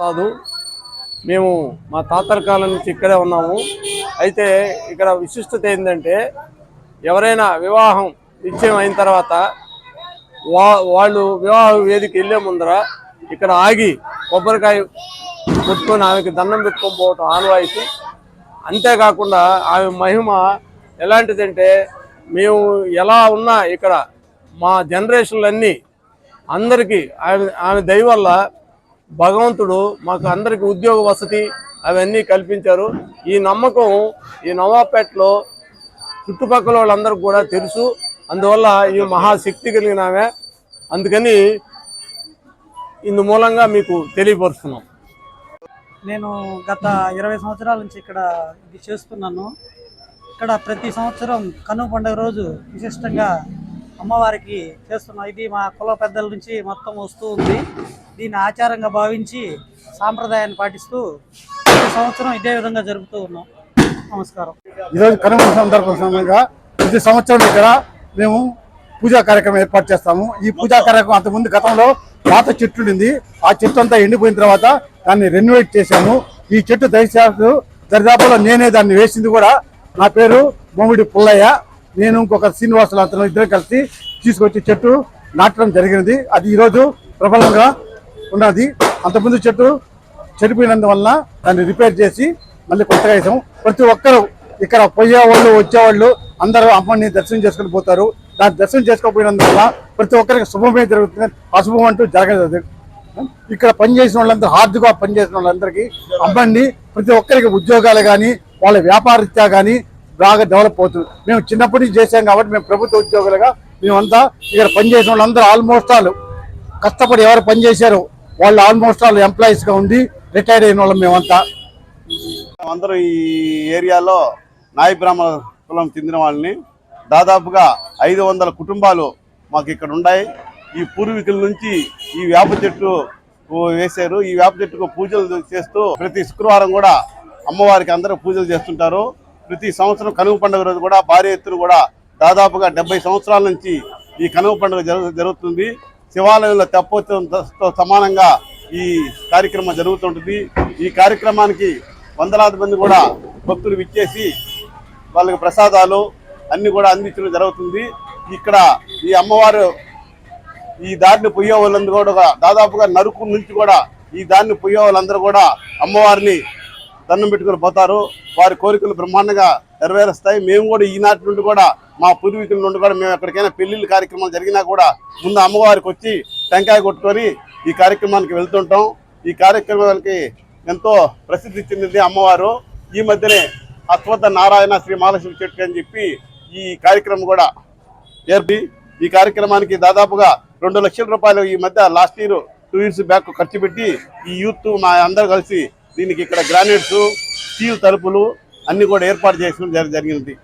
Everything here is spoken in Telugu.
కాదు. మేము మా తాతల కాలం నుంచి ఇక్కడే ఉన్నాము. అయితే ఇక్కడ విశిష్టత ఏంటంటే ఎవరైనా వివాహం నిశ్చయం అయిన తర్వాత వా వాళ్ళు వివాహ వేదిక వెళ్ళే ముందర ఇక్కడ ఆగి కొబ్బరికాయ కొట్టుకొని ఆమెకి దండం పెట్టుకొని పోవటం ఆనవాయితీ. అంతేకాకుండా ఆమె మహిమ ఎలాంటిదంటే మేము ఎలా ఉన్నా ఇక్కడ మా జనరేషన్లన్నీ అందరికీ ఆమె ఆమె దయ వల్ల భగవంతుడు మాకు అందరికి ఉద్యోగ వసతి అవన్నీ కల్పించారు. ఈ నమ్మకం ఈ నవాపేటలో చుట్టుపక్కల వాళ్ళందరికీ కూడా తెలుసు. అందువల్ల ఈ మహాశక్తి కలిగినామే అందుకని ఇందు మూలంగా మీకు తెలియపరుస్తున్నాం. నేను గత ఇరవై సంవత్సరాల నుంచి ఇక్కడ ఇది చేస్తున్నాను. ఇక్కడ ప్రతి సంవత్సరం కనుమ పండుగ రోజు విశిష్టంగా అమ్మవారికి చేస్తున్నాం ఇది మా కుల పెద్దల నుంచి మొత్తం వస్తూ ఉంది. దీన్ని ఆచారంగా భావించి సాంప్రదాయాన్ని పాటిస్తూ ప్రతి సంవత్సరం ఇదే విధంగా జరుపుతూ ఉన్నాం. నమస్కారం. ఈరోజు కనుమ సందర్భం సందర్భంగా ప్రతి సంవత్సరం ఇక్కడ మేము పూజా కార్యక్రమం ఏర్పాటు చేస్తాము. ఈ పూజా కార్యక్రమం అంతకుముందు గతంలో పాత చెట్టు ఉండింది. ఆ చెట్టు అంతా ఎండిపోయిన తర్వాత దాన్ని రెన్యువేట్ చేశాము. ఈ చెట్టు దయచేసి దరిదాపులో నేనే దాన్ని వేసింది కూడా. నా పేరు బొమ్మిడి పుల్లయ్య. నేను ఇంకొక శ్రీనివాసులు అతను ఇద్దరు కలిసి తీసుకొచ్చి చెట్టు నాటడం జరిగినది. అది ఈరోజు ప్రబలంగా ఉన్నది. అంతకుముందు చెట్టు చెడిపోయినందువల్ల దాన్ని రిపేర్ చేసి మళ్ళీ కొత్తగా వేసాం ప్రతి ఒక్కరు ఇక్కడ పోయేవాళ్ళు వచ్చేవాళ్ళు అందరూ అమ్మని దర్శనం చేసుకుని పోతారు. దాన్ని దర్శనం చేసుకోకపోయినందువల్ల ప్రతి ఒక్కరికి శుభమే జరుగుతుంది. అశుభం అంటూ జరగదు. ఇక్కడ పనిచేసిన వాళ్ళందరూ హార్డ్గా పనిచేసిన వాళ్ళందరికీ అమ్మని ప్రతి ఒక్కరికి ఉద్యోగాలు కానీ వాళ్ళ వ్యాపారరీత్యా కానీ బాగా డెవలప్ అవుతుంది. మేము చిన్నప్పటి నుంచి చేసాం కాబట్టి మేము ప్రభుత్వ ఉద్యోగులుగా మేమంతా ఇక్కడ పనిచేసిన వాళ్ళందరూ ఆల్మోస్ట్ ఆల్ కష్టపడి ఎవరు పనిచేశారో వాళ్ళు ఆల్మోస్ట్ ఆల్ ఎంప్లాయీస్గా ఉండి రిటైర్ అయిన వాళ్ళం మేమంతా. అందరూ ఈ ఏరియాలో నాయ బ్రాహ్మణ కులం చెందిన వాళ్ళని దాదాపుగా ఐదు వందల కుటుంబాలు మాకు ఇక్కడ ఉన్నాయి ఈ పూర్వీకుల నుంచి ఈ వేప చెట్టు వేశారు. ఈ వేప చెట్టుకు పూజలు చేస్తూ ప్రతి శుక్రవారం కూడా అమ్మవారికి అందరూ పూజలు చేస్తుంటారు. ప్రతి సంవత్సరం కనుమ పండుగ రోజు కూడా భారీ ఎత్తున కూడా దాదాపుగా డెబ్బై సంవత్సరాల నుంచి ఈ కనుమ పండుగ జరుగు జరుగుతుంది. శివాలయంలో తెప్పోత్సవంతో సమానంగా ఈ కార్యక్రమం జరుగుతుంటుంది. ఈ కార్యక్రమానికి వందలాది మంది కూడా భక్తులు విచ్చేసి వాళ్ళకి ప్రసాదాలు అన్నీ కూడా అందించడం జరుగుతుంది. ఇక్కడ ఈ అమ్మవారు ఈ దారిని పొయ్యే వాళ్ళందరూ కూడా దాదాపుగా నరుకు నుంచి కూడా ఈ దారిని పొయ్యే వాళ్ళందరూ కూడా అమ్మవారిని దండం పెట్టుకుని పోతారు. వారి కోరికలు బ్రహ్మాండంగా నెరవేరుస్తాయి. మేము కూడా ఈనాటి నుండి కూడా మా పూర్వీకుల నుండి కూడా మేము ఎక్కడికైనా పెళ్ళిళ్ళ కార్యక్రమాలు జరిగినా కూడా ముందు అమ్మవారికి వచ్చి టెంకాయ కొట్టుకొని ఈ కార్యక్రమానికి వెళ్తుంటాం. ఈ కార్యక్రమానికి ఎంతో ప్రసిద్ధి చెందింది అమ్మవారు. ఈ మధ్యనే అశ్వత్థ నారాయణ శ్రీ మహాలక్ష్మి చెట్టు అని చెప్పి ఈ కార్యక్రమం కూడా ఏర్పి ఈ కార్యక్రమానికి దాదాపుగా రెండు లక్షల రూపాయలు ఈ మధ్య last year two years back ఖర్చు పెట్టి ఈ యూత్ మా అందరూ కలిసి దీనికి ఇక్కడ గ్రానైట్స్ స్టీల్ తలుపులు అన్ని కూడా ఏర్పాటు చేసిన జరిగింది.